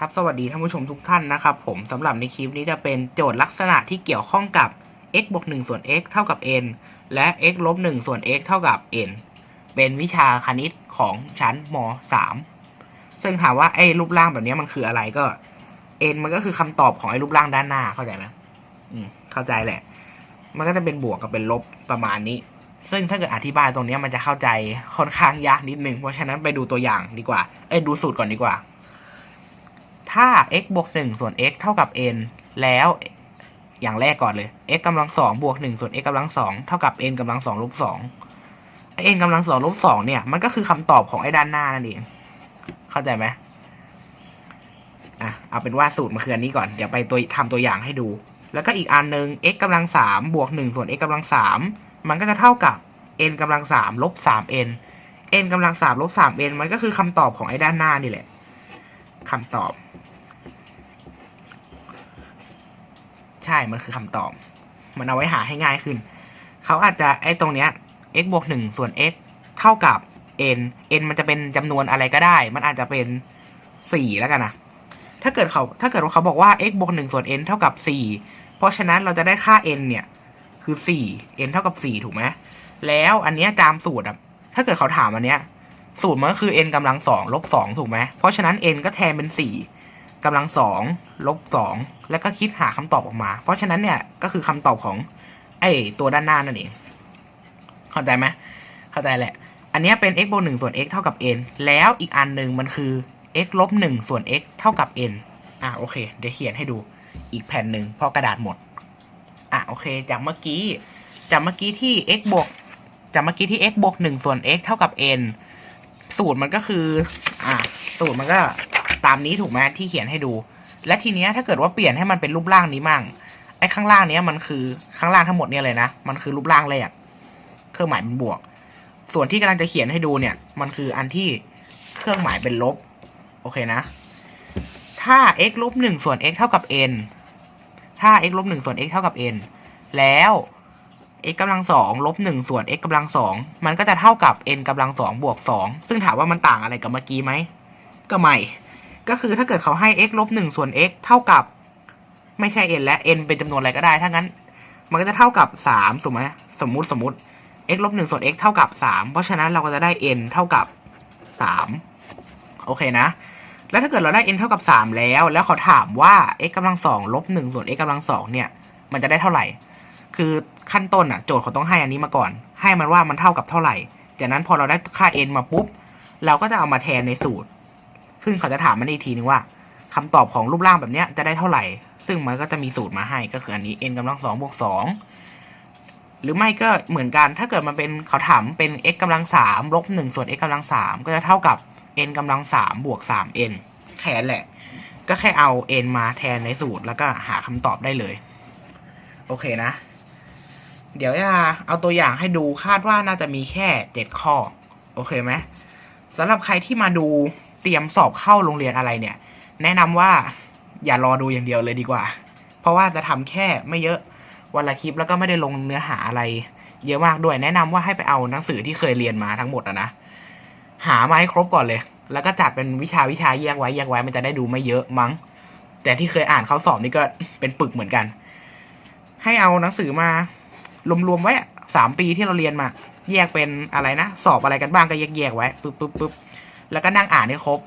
ครับสวัสดีท่านผู้ชมทุกท่านนะครับผมสำหรับในคลิปนี้จะเป็นโจทย์ลักษณะที่เกี่ยวข้องกับ x บวก1ส่วน x เท่ากับ n และ x ลบ1ส่วน x เท่ากับ n เป็นวิชาคณิตของชั้นม .3 ซึ่งถามว่าไอ้รูปร่างแบบนี้มันคืออะไรก็ n มันก็คือคำตอบของไอ้รูปร่างด้านหน้าเข้าใจไหมอืมเข้าใจแหละ มันก็จะเป็นบวกกับเป็นลบประมาณนี้ ซึ่งถ้าเกิดอธิบายตรงนี้มันจะเข้าใจค่อนข้างยากนิดนึงเพราะฉะนั้นไปดูตัวอย่างดีกว่า เอ้ยดูสูตรก่อนดีกว่า ถ้า x บวก1ส่วน x เท่ากับ n แล้วอย่างแรกก่อนเลย x กำลังสองบวก1ส่วน x กำลังสองเท่ากับ n กำลังสองลบสอง n กำลังสองลบสองเนี่ย มันก็คือคำตอบของไอ้ด้านหน้านั่นเอง เข้าใจไหมอะ เอาเป็นว่าสูตรมันคืออันนี้ก่อน เดี๋ยวไปตัวทำตัวอย่างให้ดู แล้วก็อีกอันหนึ่ง x กำลังสามบวกหนึ่งส่วน x กำลังสามมันก็จะเท่ากับ n กำลังสามลบสาม n n กำลังสามลบสาม n มันก็คือคำตอบของไอ้ด้านหน้านี่แหละคำตอบ ใช่มันคือคำตอบ มันเอาไว้หาให้ง่ายขึ้น เขาอาจจะไอ้ตรงเนี้ย x บวกหนึ่งส่วน x เท่ากับ n n มันจะเป็นจำนวนอะไรก็ได้ มันอาจจะเป็นสี่แล้วกันนะถ้าเกิดเขาถ้าเกิดว่าเขาบอกว่า x บวกหนึ่งส่วน n เท่ากับสี่เพราะฉะนั้นเราจะได้ค่า n เนี่ยคือสี่ n เท่ากับสี่ถูกไหมแล้วอันเนี้ยตามสูตรอะถ้าเกิดเขาถามอันเนี้ยสูตรมันก็คือ n กำลังสองลบสองถูกไหมเพราะฉะนั้น n ก็แทนเป็นสี่ กำลังสองลบสองแล้วก็คิดหาคำตอบออกมา เพราะฉะนั้นเนี่ยก็คือคำตอบของไอตัวด้านหน้านั่นเอง เข้าใจไหมเข้าใจแหละ อันนี้เป็น x บวกหนึ่งส่วน x เท่ากับ n แล้วอีกอันหนึ่งมันคือ x ลบหนึ่งส่วน x เท่ากับ n อะโอเค เดี๋ยวเขียนให้ดูอีกแผ่นหนึ่งเพราะกระดาษหมด อะโอเค จากเมื่อกี้ จากเมื่อกี้ที่ x บวก จากเมื่อกี้ที่ x บวกหนึ่งส่วน x เท่ากับ n สูตรมันก็คือ อะสูตรมันก็ ตามนี้ถูกไหมที่เขียนให้ดู และทีเนี้ยถ้าเกิดว่าเปลี่ยนให้มันเป็นรูปร่างนี้มั่งไอ้ข้างล่างเนี้ยมันคือข้างล่างทั้งหมดเนี่ยเลยนะมันคือรูปร่างแรกเครื่องหมายเป็นบวก ส่วนที่กำลังจะเขียนให้ดูเนี่ย มันคืออันที่เครื่องหมายเป็นลบ โอเคนะ ถ้า x ลบหนึ่งส่วน x เท่ากับ n ถ้า x ลบหนึ่งส่วน x เท่ากับ n แล้ว x กำลังสองลบหนึ่งส่วน x กำลังสองมันก็จะเท่ากับ n กำลังสองบวกสองซึ่งถามว่ามันต่างอะไรกับเมื่อกี้ไหมก็ไม่ ก็คือถ้าเกิดเขาให้ x ลบหนึ่งส่วน x เท่ากับ ไม่ใช่ n และ n เป็นจำนวนอะไรก็ได้ ถ้างั้น มันก็จะเท่ากับสามสมมติสมมติสมมติ x ลบหนึ่งส่วน x เท่ากับสามเพราะฉะนั้นเราก็จะได้ n เท่ากับสามโอเคนะ แล้วถ้าเกิดเราได้ n เท่ากับสามแล้ว แล้วเขาถามว่า x กำลังสองลบหนึ่งส่วน x กำลังสองเนี่ย มันจะได้เท่าไหร่ คือขั้นต้นอะ โจทย์เขาต้องให้อันนี้มาก่อน ให้มันว่ามันเท่ากับเท่าไหร่ จากนั้นพอเราได้ค่า n มาปุ๊บ เราก็จะเอามาแทนในสูตร ซึ่งเขาจะถามมันอีกทีนึงว่าคำตอบของรูปร่างแบบเนี้ยจะได้เท่าไหร่ ซึ่งมันก็จะมีสูตรมาให้ก็คืออันนี้ n กำลังสองบวกสองหรือไม่ก็เหมือนกันถ้าเกิดมันเป็นเขาถามเป็น x กำลังสามลบหนึ่งส่วน x กำลังสามก็จะเท่ากับ n กำลังสามบวกสาม n แค่นั้นแหละ ก็แค่เอา n มาแทนในสูตรแล้วก็หาคำตอบได้เลย โอเคนะ เดี๋ยวจะเอาตัวอย่างให้ดูคาดว่าน่าจะมีแค่เจ็ดข้อ โอเคไหมสำหรับใครที่มาดู เตรียมสอบเข้าโรงเรียนอะไรเนี่ย แนะนำว่าอย่ารอดูอย่างเดียวเลยดีกว่า เพราะว่าจะทำแค่ไม่เยอะวันละคลิปแล้วก็ไม่ได้ลงเนื้อหาอะไร เยอะมากด้วย แนะนำว่าให้ไปเอาหนังสือที่เคยเรียนมาทั้งหมดอะนะหามาให้ครบก่อนเลย แล้วก็จัดเป็นวิชาวิชาแยกไว้แยกไว้มันจะได้ดูไม่เยอะมั้ง แต่ที่เคยอ่านเขาสอบนี่ก็เป็นปึกเหมือนกัน ให้เอาหนังสือมารวมๆไว้สามปีที่เราเรียนมา แยกเป็นอะไรนะ สอบอะไรกันบ้างก็แยกๆไว้ปึ๊บปึ๊บปึ๊บ แล้วก็นั่งอ่านให้ครบ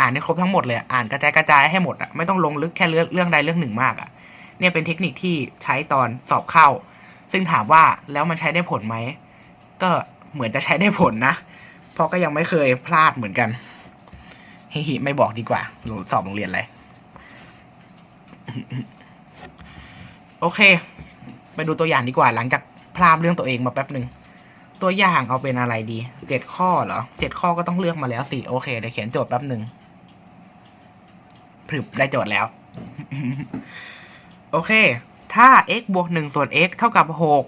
อ่านให้ครบทั้งหมดเลย อ่านกระจายกระจายให้หมดอะไม่ต้องลงลึกแค่เรื่องเรื่องใดเรื่องหนึ่งมากอะ เนี่ยเป็นเทคนิคที่ใช้ตอนสอบเข้า ซึ่งถามว่าแล้วมันใช้ได้ผลไหม ก็เหมือนจะใช้ได้ผลนะ เพราะก็ยังไม่เคยพลาดเหมือนกันฮิฮิไม่บอกดีกว่าหนูสอบโรงเรียนอะไรโอเค ไปดูตัวอย่างดีกว่าหลังจากพลาดเรื่องตัวเองมาแป๊บหนึ่ง ตัวอย่างเอาเป็นอะไรดี เจ็ดข้อเหรอเจ็ดข้อก็ต้องเลือกมาแล้วสิโอเคเดี๋ยวเขียนโจทย์แป๊บหนึ่งพรึบได้โจทย์แล้ว โอเค ถ้า x บวกหนึ่งส่วน x เท่ากับหก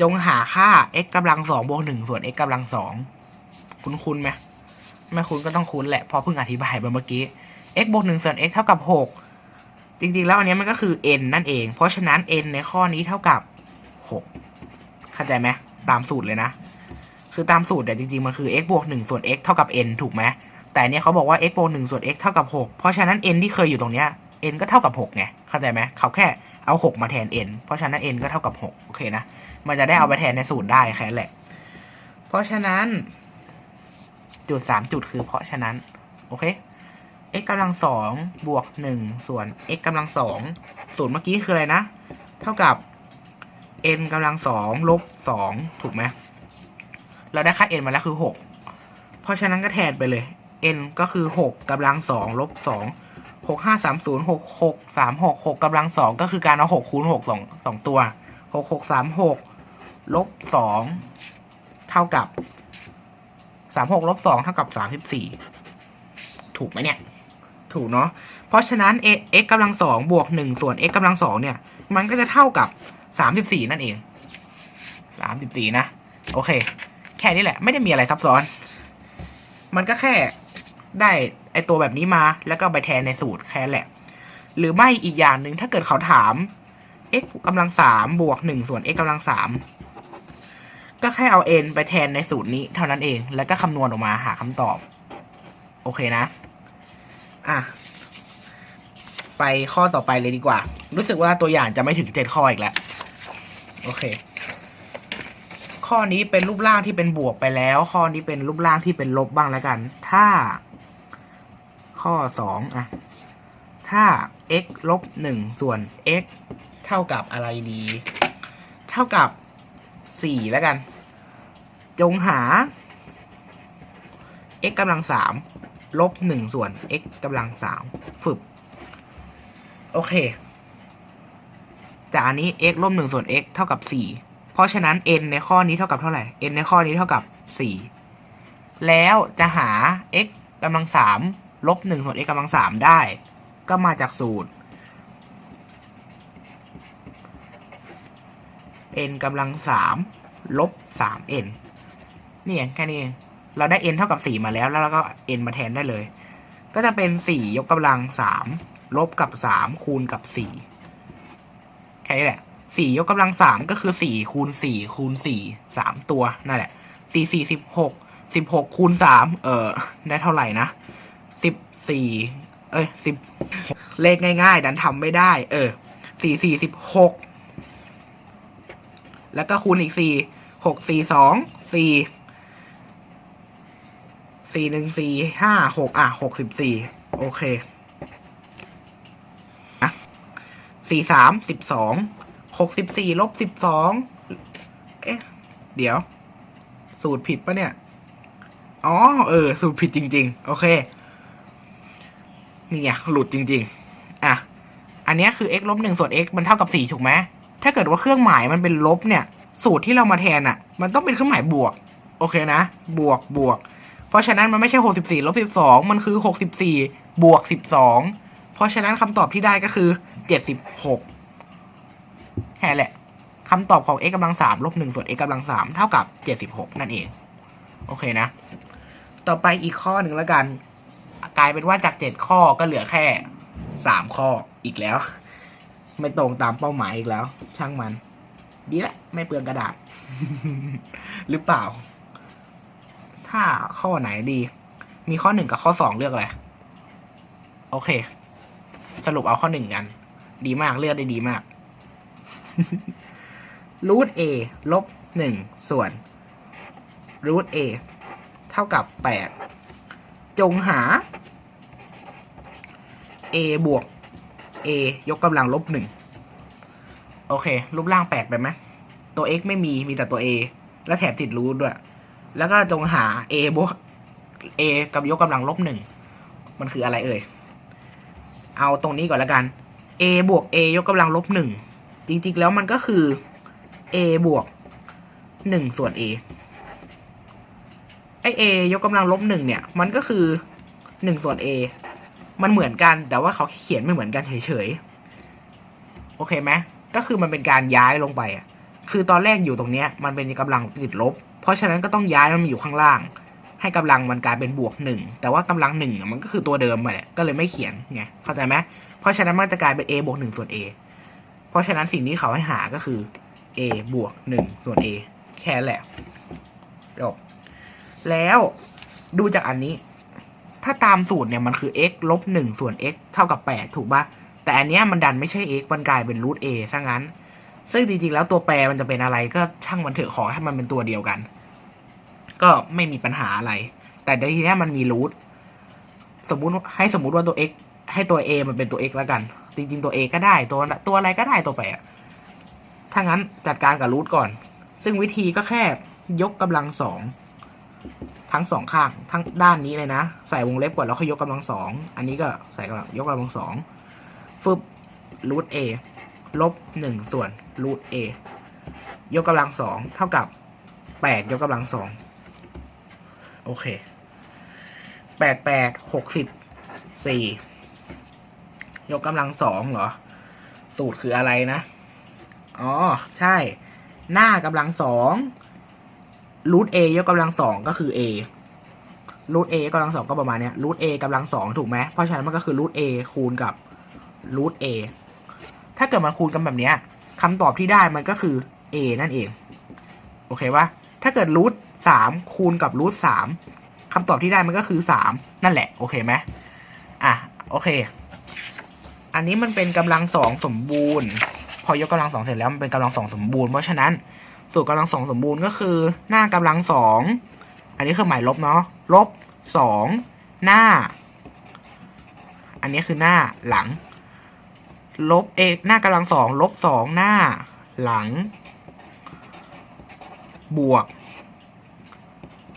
จงหาค่า x กำลังสองบวกหนึ่งส่วน x กำลังสองคุ้นคุ้นไหมไม่คุ้นก็ต้องคุ้นแหละเพอเพิ่งอธิบายไปเมื่อกี้ x บวกหนึ่งส่วน x เท่ากับหกจริงๆ แล้วอันนี้มันก็คือ n นั่นเอง เพราะฉะนั้น n ในข้อนี้เท่ากับหกเข้าใจไหมตามสูตรเลยนะ คือตามสูตรแต่ยจริงๆ มันคือ x บวกหนึ่งส่วน x เท่ากับ n ถูกไหมแต่เนี่ยเขาบอกว่า x บวกหนึ่งส่วน x เท่ากับหกเพราะฉะนั้น n ที่เคยอยู่ตรงเนี้ย n ก็เท่ากับหกไงเข้าใจไหมเขาแค่เอาหกมาแทน n เพราะฉะนั้น n ก็เท่ากับหกโอเคนะ มันจะได้เอาไปแทนในสูตรได้แค่นั้นแหละ เพราะฉะนั้น จุดสามจุดคือเพราะฉะนั้น โอเค x กำลังสองบวกหนึ่งส่วน x กำลังสองสูตรเมื่อกี้คืออะไรนะ เท่ากับ n กำลังสองลบสองถูกไหม เราได้ค่า n มาแล้วคือหกเพราะฉะนั้นก็แทนไปเลย n ก็คือหกกำลังสองลบสองหกห้าสามศูนย์หกหกสามหกหกกำลังสองก็คือการเอาหกคูณหกสองสองตัวหกหกสามหกลบสองเท่ากับสามหกลบสองเท่ากับสามสิบสี่ถูกไหมเนี่ย ถูกเนาะเพราะฉะนั้น x กำลังสองบวกหนึ่งส่วน x กำลังสองเนี่ย มันก็จะเท่ากับสามสิบสี่นั่นเองสามสิบสี่นะ โอเค แค่นี้แหละไม่ได้มีอะไรซับซ้อน มันก็แค่ได้ไอตัวแบบนี้มาแล้วก็ไปแทนในสูตรแค่นั้นแหละ หรือไม่อีกอย่างหนึ่งถ้าเกิดเขาถาม x กำลังสามบวกหนึ่งส่วน x กำลังสามก็แค่เอา n ไปแทนในสูตรนี้เท่านั้นเองแล้วก็คำนวณออกมาหาคำตอบ โอเคนะ อะ ไปข้อต่อไปเลยดีกว่า รู้สึกว่าตัวอย่างจะไม่ถึงเจ็ดข้ออีกแล้ว โอเค ข้อนี้เป็นรูปร่างที่เป็นบวกไปแล้ว ข้อนี้เป็นรูปร่างที่เป็นลบบ้างแล้วกัน ถ้า ข้อสองอะถ้า x ลบหนึ่งส่วน x เท่ากับอะไรดี เท่ากับสี่แล้วกัน จงหา x กำลังสามลบหนึ่งส่วน x กำลังสามฝึกโอเค จากอันนี้ x ลบหนึ่งส่วน x เท่ากับสี่ ราะฉะนั้น n ในข้อนี้เท่ากับเท่าไหร่ n ในข้อนี้เท่ากับสี่แล้วจะหา x กำลังสามลบหนึ่งส่วน x กำลังสามได้ ก็มาจากสูตร n กำลังสามลบสาม n นี่เองแค่นี้เองเราได้ n เท่ากับสี่มาแล้ว แล้วเราก็ n มาแทนได้เลย ก็จะเป็นสี่ยกกำลังสามลบกับสามคูณกับสี่แค่นี้แหละ สี่ยกกำลังสามก็คือสี่คูณสี่คูณสี่สามตัวนั่นแหละสี่สี่สิบหกสิบหกคูณสามเออได้เท่าไหร่นะสิบสี่เอ้ยสิบเลขง่ายๆ ดันทำไม่ได้ เออสี่สี่สิบหกแล้วก็คูณอีกสี่หกสี่สองสี่สี่หนึ่งสี่ห้าหกอะหกสิบสี่โอเคอะสี่สามสิบสอง หกสิบสี่ลบสิบสองเอ๊ะ เดี๋ยว สูตรผิดปะเนี่ย อ๋อ เออ สูตรผิดจริง ๆ โอเค นี่ไงหลุดจริง ๆ อะ อันนี้คือ x ลบหนึ่งส่วน x มันเท่ากับสี่ถูกไหมถ้าเกิดว่าเครื่องหมายมันเป็นลบเนี่ย สูตรที่เรามาแทนอะ มันต้องเป็นเครื่องหมายบวก โอเคนะ บวกบวก เพราะฉะนั้นมันไม่ใช่หกสิบสี่ลบสิบสองมันคือหกสิบสี่บวกสิบสองเพราะฉะนั้นคำตอบที่ได้ก็คือเจ็ดสิบหก แค่แหละคำตอบของ x กำลังสามลบหนึ่งส่วน x กำลังสามเท่ากับเจ็ดสิบหกนั่นเอง โอเคนะ ต่อไปอีกข้อหนึ่งแล้วกัน กลายเป็นว่าจากเจ็ดข้อก็เหลือแค่สามข้ออีกแล้ว ไม่ตรงตามเป้าหมายอีกแล้ว ช่างมัน ดีละ ไม่เปลืองกระดาษ หรือเปล่า ถ้าข้อไหนดี มีข้อหนึ่งกับข้อสองเลือกอะไรโอเค สรุปเอาข้อหนึ่งกัน ดีมากเลือกได้ดีมาก รูท a ลบหนึ่งส่วนรูท a เท่ากับแปดจงหา a บวก a ยกกำลังลบหนึ่งโอเค รูปร่างแปลกไปไหมตัว x ไม่มีมีแต่ตัว a และแถบติดรูทด้วย แล้วก็จงหา a บวก a กับยกกำลังลบหนึ่งมันคืออะไรเอ่ย เอาตรงนี้ก่อนละกัน a บวก a ยกกำลังลบหนึ่ง จริง ๆ แล้วมันก็คือ a บวกหนึ่งส่วน a ไอ a ยกกำลังลบหนึ่งเนี่ย มันก็คือหนึ่งส่วน a มันเหมือนกัน แต่ว่าเขาเขียนไม่เหมือนกันเฉยๆ โอเคไหมก็คือมันเป็นการย้ายลงไปอะ คือตอนแรกอยู่ตรงเนี้ย มันเป็นกำลังติดลบ เพราะฉะนั้นก็ต้องย้ายมันมาอยู่ข้างล่าง ให้กำลังมันกลายเป็นบวกหนึ่ง แต่ว่ากำลังหนึ่งมันก็คือตัวเดิมมาแหละ ก็เลยไม่เขียนไง เข้าใจไหมเพราะฉะนั้นมันจะกลายเป็น a บวกหนึ่งส่วน a เพราะฉะนั้นสิ่งที่เขาให้หาก็คือ a บวกหนึ่งส่วน a แค่แหละจบแล้วดูจากอันนี้ ถ้าตามสูตรเนี่ยมันคือ x ลบหนึ่งส่วน x เท่ากับแปดถูกปะแต่อันเนี้ยมันดันไม่ใช่ x มันกลายเป็นรูท a ซะงั้น ซึ่งจริงๆแล้วตัวแปรมันจะเป็นอะไรก็ช่างมันเถอะขอให้มันเป็นตัวเดียวกัน ก็ไม่มีปัญหาอะไร แต่ในทีเนี้ยมันมีรูทสมมุติให้สมมุติว่าตัว x ให้ตัว a มันเป็นตัว x แล้วกัน จริงๆตัว a ก็ได้ตัวตัวอะไรก็ได้ตัวแปรถ้างั้นจัดการกับรูทก่อน ซึ่งวิธีก็แค่ยกกำลังสองทั้งสองข้างทั้งด้านนี้เลยนะ ใส่วงเล็บก่อนแล้วค่อยยกกำลังสองอันนี้ก็ใส่กำลังยกกำลังสองฟึบรูท a ลบหนึ่งส่วนรูท a ยกกำลังสองเท่ากับแปดยกกำลังสองโอเคแปดแปดหกสิบสี่ ยกกำลังสองเหรอ สูตรคืออะไรนะ อ๋อ ใช่ หน้ากำลังสองรูท a ยกกำลังสองก็คือ a รูท a กำลังสองก็ประมาณเนี้ยรูท a กำลังสองถูกไหมเพราะฉะนั้นมันก็คือรูท a คูณกับรูท a ถ้าเกิดมันคูณกันแบบเนี้ยคำตอบที่ได้มันก็คือ a นั่นเอง โอเคปะถ้าเกิดรูทสามคูณกับรูทสามคำตอบที่ได้มันก็คือสามนั่นแหละ โอเคไหมอะ โอเค อันนี้มันเป็นกำลังสองสมบูรณ์ พอยกกำลังสองเสร็จแล้วมันเป็นกำลังสองสมบูรณ์เพราะฉะนั้นสูตรกำลังสองสมบูรณ์ก็คือ หน้ากำลังสองอันนี้คือหมายลบเนาะลบสองหน้า อันนี้คือหน้าหลัง ลบเอหน้ากำลังสองลบสองหน้าหลัง บวก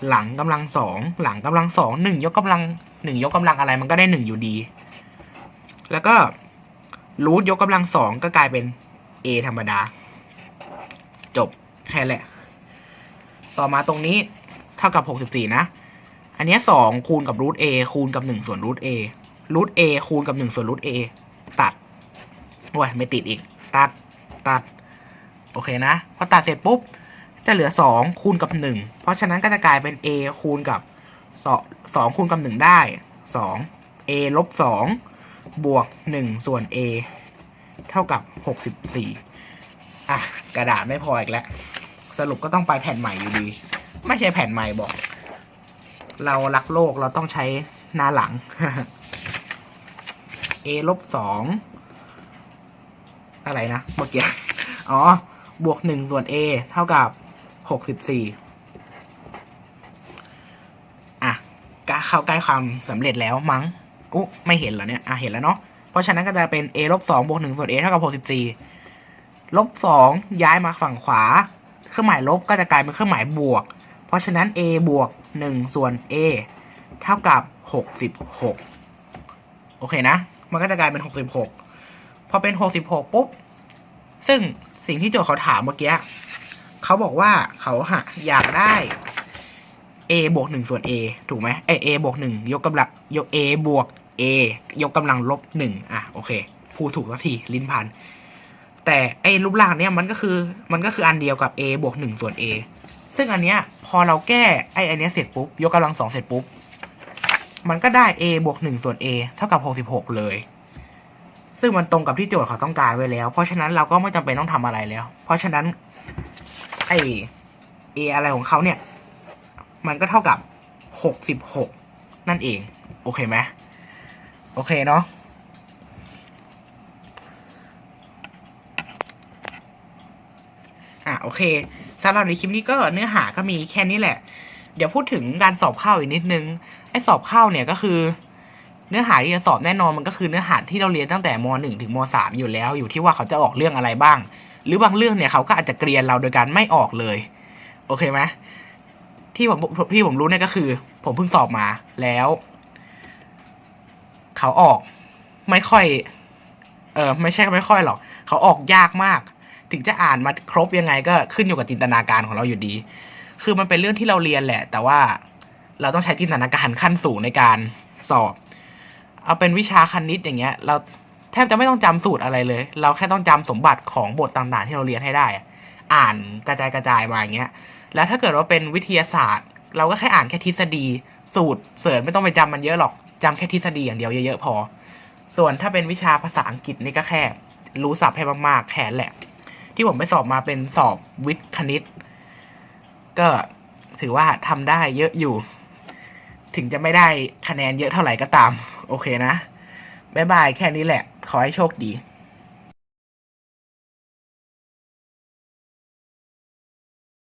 หลังกำลังสองหลังกำลังสองหนึ่งยกกำลังหนึ่งยกกำลังอะไรมันก็ได้หนึ่งอยู่ดี แล้วก็ รูทยกกำลังสองก็กลายเป็น a ธรรมดา จบ แค่แหละ ต่อมาตรงนี้เท่ากับหกสิบสี่นะ อันนี้สองคูณกับรูท a คูณกับหนึ่งส่วนรูท a รูท a คูณกับหนึ่งส่วนรูท a ตัดโอ้ยไม่ติดอีก ตัด ตัด โอเคนะ พอตัดเสร็จปุ๊บ จะเหลือสองคูณกับหนึ่งเพราะฉะนั้นก็จะกลายเป็น a คูณกับสองสองคูณกับหนึ่งได้สอง a ลบสอง บวกหนึ่งส่วน a เท่ากับหกสิบสี่อะ กระดาษไม่พออีกแล้ว สรุปก็ต้องไปแผ่นใหม่อยู่ดี ไม่ใช่แผ่นใหม่บอก เรารักโลกเราต้องใช้หน้าหลัง a ลบสองอะไรนะเมื่อกี้อ๋อ บวกหนึ่งส่วน a เท่ากับหกสิบสี่อะก็เข้าใกล้ความสำเร็จแล้วมั้ง อุ๊ไม่เห็นเหรอเนี่ย อะเห็นแล้วเนาะ เพราะฉะนั้นก็จะเป็น a ลบสองบวกหนึ่งส่วน a เท่ากับหกสิบสี่ลบสองย้ายมาฝั่งขวา เครื่องหมายลบก็จะกลายเป็นเครื่องหมายบวก เพราะฉะนั้น a บวกหนึ่งส่วน a เท่ากับหกสิบหกโอเคนะ มันก็จะกลายเป็นหกสิบหกพอเป็นหกสิบหกปุ๊บ ซึ่งสิ่งที่โจทย์เขาถามเมื่อกี้เขาบอกว่าเขาหาอยากได้ a บวกหนึ่งส่วน a ถูกไหมเอ a บวกหนึ่งยกกำลังยก a บวก a ยกกำลังลบหนึ่งอะโอเคพูดถูกสักทีลิ้นพัน แต่ไอ้รูปร่างเนี้ยมันก็คือมันก็คืออันเดียวกับ a บวกหนึ่งส่วน a ซึ่งอันเนี้ยพอเราแก้ไอ้อันเนี้ยเสร็จปุ๊บ ยกกำลังสองเสร็จปุ๊บ มันก็ได้ a บวกหนึ่งส่วน a เท่ากับหกสิบหกเลย ซึ่งมันตรงกับที่โจทย์เขาต้องการไว้แล้ว เพราะฉะนั้นเราก็ไม่จำเป็นต้องทำอะไรแล้ว เพราะฉะนั้นไอ้ a อะไรของเขาเนี่ย มันก็เท่ากับหกสิบหกนั่นเอง โอเคไหม โอเคเนาะอะโอเคสำหรับในคลิปนี้ก็เนื้อหาก็มีแค่นี้แหละ เดี๋ยวพูดถึงการสอบเข้าอีกนิดนึงไอ้สอบเข้าเนี่ยก็คือ เนื้อหาที่จะสอบแน่นอนมันก็คือเนื้อหาที่เราเรียนตั้งแต่ม .1 ถึงม .3 อยู่แล้ว อยู่ที่ว่าเขาจะออกเรื่องอะไรบ้าง หรือบางเรื่องเนี่ยเขาก็อาจจะเกรียนเราโดยการไม่ออกเลย โอเคไหมที่ผมที่ผมรู้เนี่ยก็คือ ผมเพิ่งสอบมาแล้ว เขาออกไม่ค่อย เออไม่ใช่ไม่ค่อยหรอก เขาออกยากมาก ถึงจะอ่านมาครบยังไงก็ขึ้นอยู่กับจินตนาการของเราอยู่ดี คือมันเป็นเรื่องที่เราเรียนแหละ แต่ว่าเราต้องใช้จินตนาการขั้นสูงในการสอบ เอาเป็นวิชาคณิตอย่างเงี้ย เราแทบจะไม่ต้องจำสูตรอะไรเลย เราแค่ต้องจำสมบัติของบทต่างๆที่เราเรียนให้ได้อะอ่านกระจายกระจายมาอย่างเงี้ย แล้วถ้าเกิดว่าเป็นวิทยาศาสตร์ เราก็แค่อ่านแค่ทฤษฎี สูตรเสริญไม่ต้องไปจำมันเยอะหรอกจำแค่ทฤษฎีอย่างเดียวเยอะๆพอ ส่วนถ้าเป็นวิชาภาษาอังกฤษนี่ก็แค่ รู้ศัพท์ให้มากๆแค่แหละ ที่ผมไปสอบมาเป็นสอบวิทย์คณิต ก็ถือว่าทำได้เยอะอยู่ ถึงจะไม่ได้คะแนนเยอะเท่าไหร่ก็ตาม โอเคนะบ๊ายบายแค่นี้แหละ ขอให้โชคดี